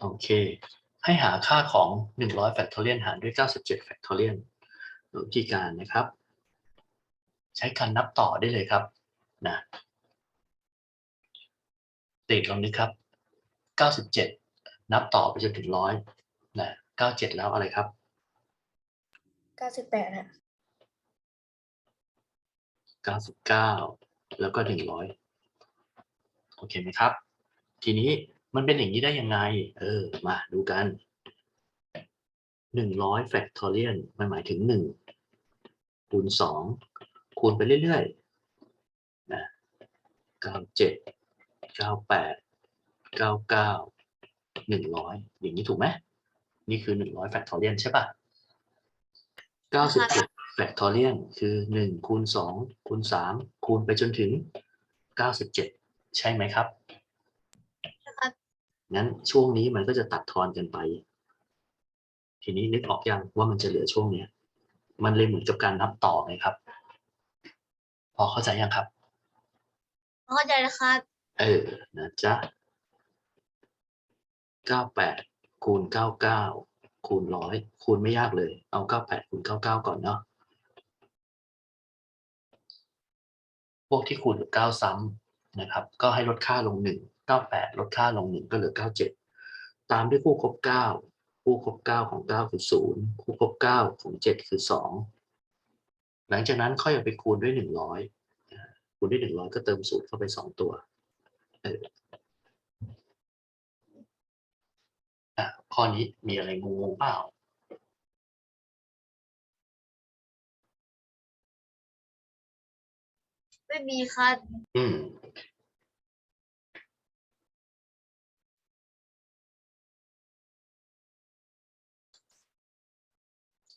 โอเค ให้หาค่าของ 100แฟกทอเรียนหารด้วย 97แฟกทอเรียนวิธีการนะครับ ใช้การนับต่อได้เลยครับนะติดลองนึกครับ 97 นับต่อไปจนถึงร้อยนะ97 แล้วอะไรครับเก้าสิบแปดฮะ99 แล้วก็ 100 โอเคไหมครับ ทีนี้ มันเป็นอย่างนี้ได้ยังไง เออ มาดูกัน100 factorial มันหมายถึง1คูณ2คูณไปเรื่อยๆนะ97 98 99 100อย่างนี้ถูกไหมนี่คือ100 factorial ใช่ปะ97 factorial คือ1คูณ2คูณ3คูณไปจนถึง97ใช่ไหมครับครับ งั้นช่วงนี้มันก็จะตัดทอนกันไป ทีนี้นึกออกยังว่ามันจะเหลือช่วงเนี้ย มันเลยเหมือนกับการนับต่อไงครับ พอเข้าใจยังครับ เข้าใจแล้วครับ เออนะจ๊ะ98คูณ99คูณ100คูณไม่ยากเลย เอา98คูณ99ก่อนเนาะพวกที่คูณกับ9ซ้ำนะครับ ก็ให้ลดค่าลง1 98 ลดค่าลง1ก็เหลือ 97 ตามด้วยคู่ครบ9 คู่ครบ9 ของ 9 คือ 0 คู่ครบ9 ของ 7 คือ 2 หลังจากนั้นค่อยเอาไปคูณด้วย 100 คูณด้วย 100 ก็เติม0เข้าไป 2 ตัวเอออะข้อนี้มีอะไรงงๆเปล่าไม่มีครับ อืม